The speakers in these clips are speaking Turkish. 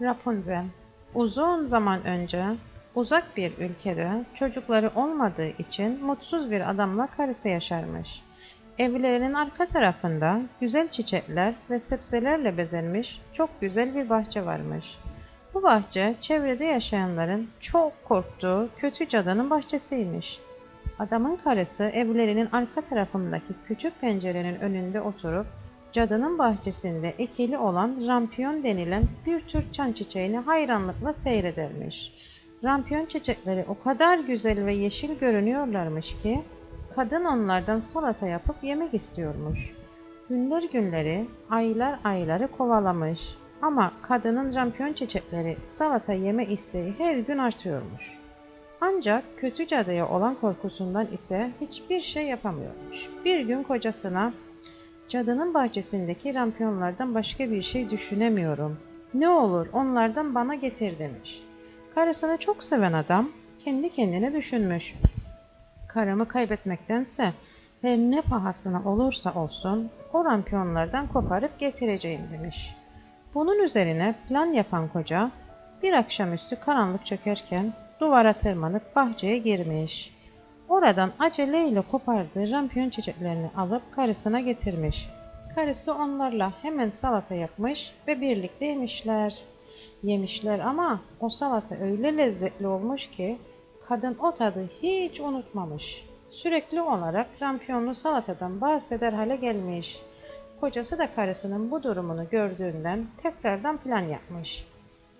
Rapunzel Uzun zaman önce uzak bir ülkede çocukları olmadığı için mutsuz bir adamla karısı yaşarmış. Evlerinin arka tarafında güzel çiçekler ve sebzelerle bezenmiş çok güzel bir bahçe varmış. Bu bahçe çevrede yaşayanların çok korktuğu kötü cadının bahçesiymiş. Adamın karısı evlerinin arka tarafındaki küçük pencerenin önünde oturup cadının bahçesinde ekili olan rampiyon denilen bir tür çan çiçeğini hayranlıkla seyredermiş. Rampiyon çiçekleri o kadar güzel ve yeşil görünüyorlarmış ki kadın onlardan salata yapıp yemek istiyormuş. Günler günleri, aylar ayları kovalamış ama kadının rampiyon çiçekleri salata yeme isteği her gün artıyormuş. Ancak kötü cadıya olan korkusundan ise hiçbir şey yapamıyormuş. Bir gün kocasına cadının bahçesindeki rampiyonlardan başka bir şey düşünemiyorum. Ne olur onlardan bana getir demiş. Karısını çok seven adam kendi kendine düşünmüş. Karımı kaybetmektense her ne pahasına olursa olsun o rampiyonlardan koparıp getireceğim demiş. Bunun üzerine plan yapan koca bir akşamüstü karanlık çökerken duvara tırmanıp bahçeye girmiş. Oradan aceleyle kopardığı rampiyon çiçeklerini alıp karısına getirmiş. Karısı onlarla hemen salata yapmış ve birlikte yemişler. Yemişler ama o salata öyle lezzetli olmuş ki kadın o tadı hiç unutmamış. Sürekli olarak rampiyonlu salatadan bahseder hale gelmiş. Kocası da karısının bu durumunu gördüğünden tekrardan plan yapmış.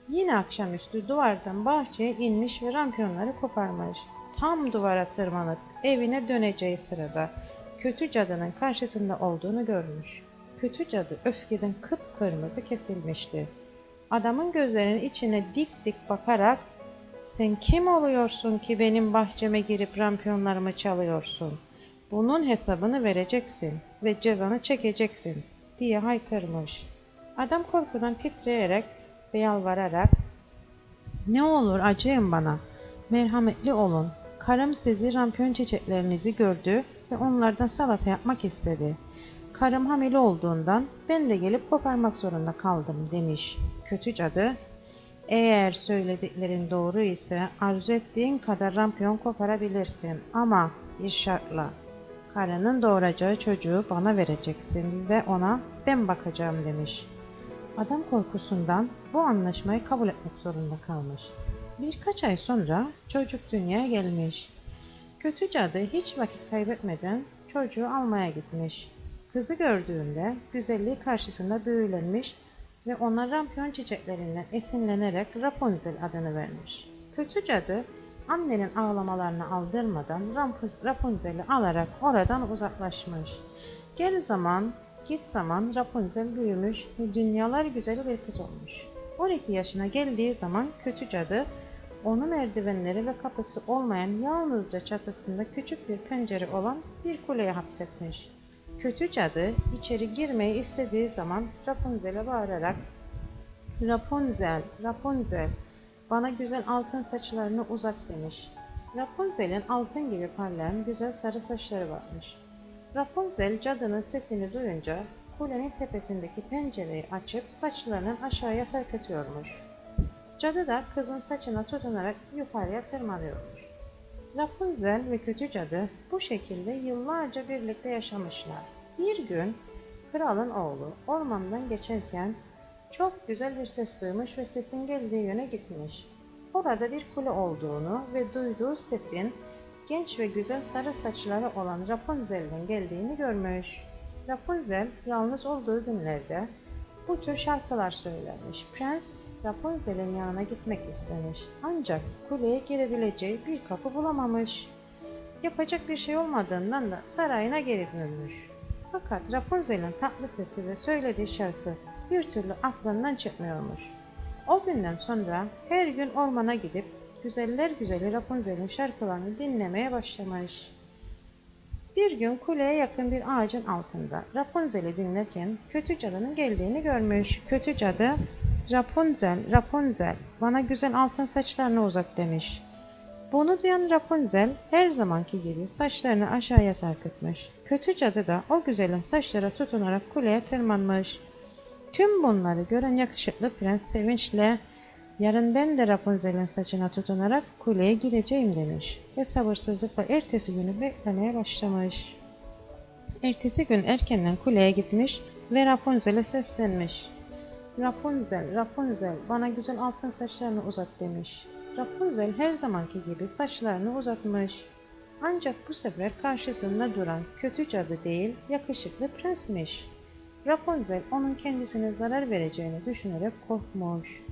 Yine akşamüstü duvardan bahçeye inmiş ve rampiyonları koparmış. Tam duvara tırmanıp evine döneceği sırada kötü cadının karşısında olduğunu görmüş. Kötü cadı öfkeden kıpkırmızı kesilmişti. Adamın gözlerinin içine dik dik bakarak sen kim oluyorsun ki benim bahçeme girip rampiyonlarımı çalıyorsun? Bunun hesabını vereceksin ve cezanı çekeceksin diye haykırmış. Adam korkudan titreyerek ve yalvararak ne olur acıyın bana, merhametli olun. Karım sizi rampiyon çiçeklerinizi gördü ve onlardan salata yapmak istedi. Karım hamile olduğundan ben de gelip koparmak zorunda kaldım demiş. Kötü cadı, eğer söylediklerin doğru ise arzu ettiğin kadar rampiyon koparabilirsin ama bir şartla. Karının doğuracağı çocuğu bana vereceksin ve ona ben bakacağım demiş. Adam korkusundan bu anlaşmayı kabul etmek zorunda kalmış. Birkaç ay sonra çocuk dünyaya gelmiş. Kötü cadı hiç vakit kaybetmeden çocuğu almaya gitmiş. Kızı gördüğünde güzelliği karşısında büyülenmiş ve ona rampiyon çiçeklerinden esinlenerek Rapunzel adını vermiş. Kötü cadı annenin ağlamalarını aldırmadan Rapunzel'i alarak oradan uzaklaşmış. Gel zaman, git zaman Rapunzel büyümüş ve dünyalar güzeli bir kız olmuş. 12 yaşına geldiği zaman kötü cadı onu merdivenleri ve kapısı olmayan yalnızca çatısında küçük bir pencere olan bir kuleye hapsetmiş. Kötü cadı içeri girmeyi istediği zaman Rapunzel'e bağırarak Rapunzel, Rapunzel, bana güzel altın saçlarını uzat demiş. Rapunzel'in altın gibi parlayan güzel sarı saçları varmış. Rapunzel cadının sesini duyunca kulenin tepesindeki pencereyi açıp saçlarının aşağıya sarkıtıyormuş. Cadı da kızın saçına tutunarak yukarıya tırmanıyormuş. Rapunzel ve kötü cadı bu şekilde yıllarca birlikte yaşamışlar. Bir gün kralın oğlu ormandan geçerken çok güzel bir ses duymuş ve sesin geldiği yöne gitmiş. Orada bir kule olduğunu ve duyduğu sesin genç ve güzel sarı saçları olan Rapunzel'den geldiğini görmüş. Rapunzel yalnız olduğu günlerde bu tür şarkılar söylermiş. Prens Rapunzel'in yanına gitmek istemiş. Ancak kuleye girebileceği bir kapı bulamamış. Yapacak bir şey olmadığından da sarayına geri dönmüş. Fakat Rapunzel'in tatlı sesi ve söylediği şarkı bir türlü aklından çıkmıyormuş. O günden sonra her gün ormana gidip güzeller güzeli Rapunzel'in şarkılarını dinlemeye başlamış. Bir gün kuleye yakın bir ağacın altında Rapunzel'i dinlerken kötü cadının geldiğini görmüş. Kötü cadı, Rapunzel, Rapunzel, bana güzel altın saçlarını uzat demiş. Bunu duyan Rapunzel her zamanki gibi saçlarını aşağıya sarkıtmış. Kötü cadı da o güzelin saçlara tutunarak kuleye tırmanmış. Tüm bunları gören yakışıklı prens sevinçle Yarın ben de Rapunzel'in saçına tutunarak kuleye gireceğim demiş ve sabırsızlıkla ertesi günü beklemeye başlamış. Ertesi gün erkenden kuleye gitmiş ve Rapunzel'e seslenmiş. Rapunzel, Rapunzel bana güzel altın saçlarını uzat demiş. Rapunzel her zamanki gibi saçlarını uzatmış. Ancak bu sefer karşısında duran kötü cadı değil, yakışıklı prensmiş. Rapunzel onun kendisine zarar vereceğini düşünerek korkmuş.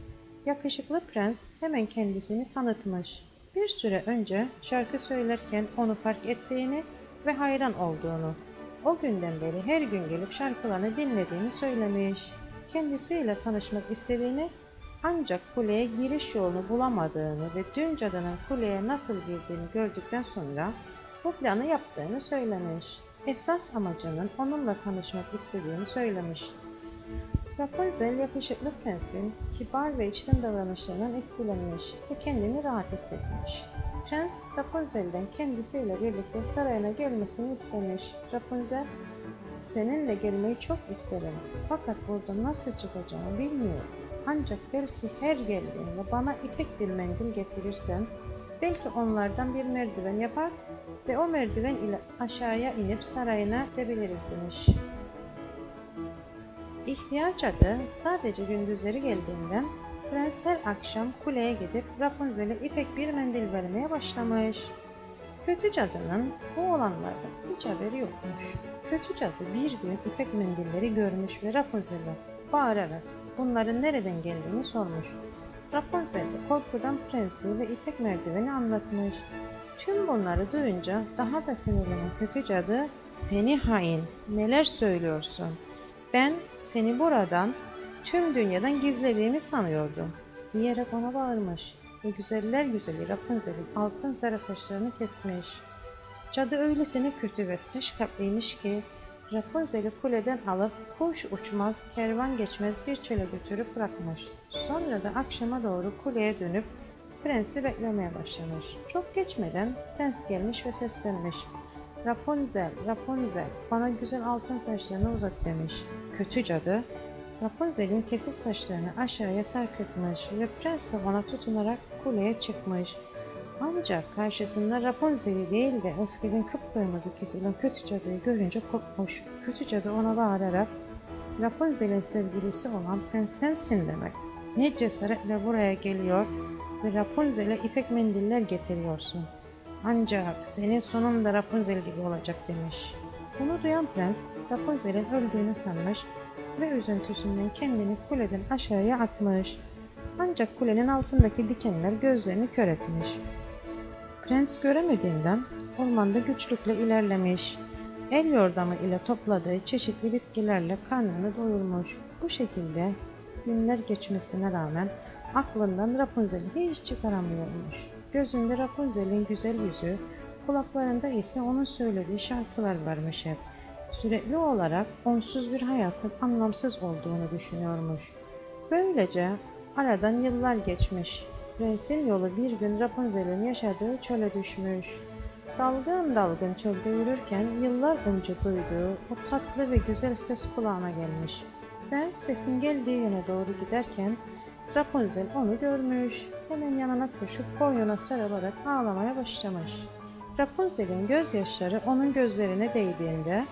Yakışıklı prens hemen kendisini tanıtmış. Bir süre önce şarkı söylerken onu fark ettiğini ve hayran olduğunu, o günden beri her gün gelip şarkılarını dinlediğini söylemiş. Kendisiyle tanışmak istediğini ancak kuleye giriş yolunu bulamadığını ve dün cadının kuleye nasıl girdiğini gördükten sonra bu planı yaptığını söylemiş. Esas amacının onunla tanışmak istediğini söylemiş. Rapunzel yakışıklı prensin kibar ve içten davranışlarından etkilenmiş ve kendini rahat hissetmiş. Prens Rapunzel'den kendisiyle birlikte sarayına gelmesini istemiş. Rapunzel, seninle gelmeyi çok isterim fakat burada nasıl çıkacağımı bilmiyorum. Ancak belki her geldiğinde bana ipek bir mendil getirirsen, belki onlardan bir merdiven yapar ve o merdiven ile aşağıya inip sarayına gidebiliriz demiş. İhtiyar cadı sadece gündüzleri geldiğinden prens her akşam kuleye gidip Rapunzel'e ipek bir mendil vermeye başlamış. Kötü cadının bu olanlardan hiç haberi yokmuş. Kötü cadı bir gün ipek mendilleri görmüş ve Rapunzel'e bağırarak bunların nereden geldiğini sormuş. Rapunzel de korkudan prensi ve ipek merdiveni anlatmış. Tüm bunları duyunca daha da sinirlenen kötü cadı ''Seni hain, neler söylüyorsun? Ben seni buradan, tüm dünyadan gizlediğimi sanıyordum.'' diyerek ona bağırmış ve güzeller güzeli Rapunzel'in altın sarı saçlarını kesmiş. Cadı öylesine kötü ve taş kalpliymiş ki Rapunzel'i kuleden alıp kuş uçmaz, kervan geçmez bir çöle götürüp bırakmış. Sonra da akşama doğru kuleye dönüp prensi beklemeye başlamış. Çok geçmeden prens gelmiş ve seslenmiş. Rapunzel, Rapunzel, bana güzel altın saçlarını uzat demiş. Kötü cadı, Rapunzel'in kesik saçlarını aşağıya sarkıtmış ve prens de ona tutunarak kuleye çıkmış. Ancak karşısında Rapunzel'i değil de öfkeden kıpkırmızı kesilen kötü cadıyı görünce korkmuş. Kötü cadı ona bağırarak Rapunzel'in sevgilisi olan prens sensin demek. Ne cesaretle buraya geliyor ve Rapunzel'e ipek mendiller getiriyorsun. Ancak senin sonun da Rapunzel gibi olacak demiş. Bunu duyan prens Rapunzel'in öldüğünü sanmış ve üzüntüsünden kendini kuleden aşağıya atmış. Ancak kulenin altındaki dikenler gözlerini kör etmiş. Prens göremediğinden ormanda güçlükle ilerlemiş. El yordamı ile topladığı çeşitli bitkilerle karnını doyurmuş. Bu şekilde günler geçmesine rağmen aklından Rapunzel'i hiç çıkaramıyormuş. Gözünde Rapunzel'in güzel yüzü, kulaklarında ise onun söylediği şarkılar varmış hep. Sürekli olarak onsuz bir hayatın anlamsız olduğunu düşünüyormuş. Böylece aradan yıllar geçmiş. Prensin yolu bir gün Rapunzel'in yaşadığı çöle düşmüş. Dalgın dalgın çölde yürürken yıllar önce duyduğu o tatlı ve güzel ses kulağına gelmiş. Prens sesin geldiği yöne doğru giderken Rapunzel onu görmüş. Hemen yanına koşup boynuna sarılarak ağlamaya başlamış. Rapunzel'in gözyaşları onun gözlerine değdiğinde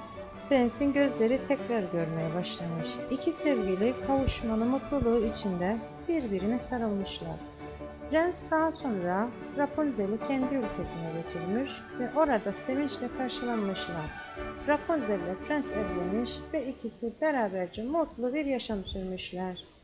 prensin gözleri tekrar görmeye başlamış. İki sevgili kavuşmanın mutluluğu içinde birbirine sarılmışlar. Prens daha sonra Rapunzel'i kendi ülkesine götürmüş ve orada sevinçle karşılanmışlar. Rapunzel ile prens evlenmiş ve ikisi beraberce mutlu bir yaşam sürmüşler.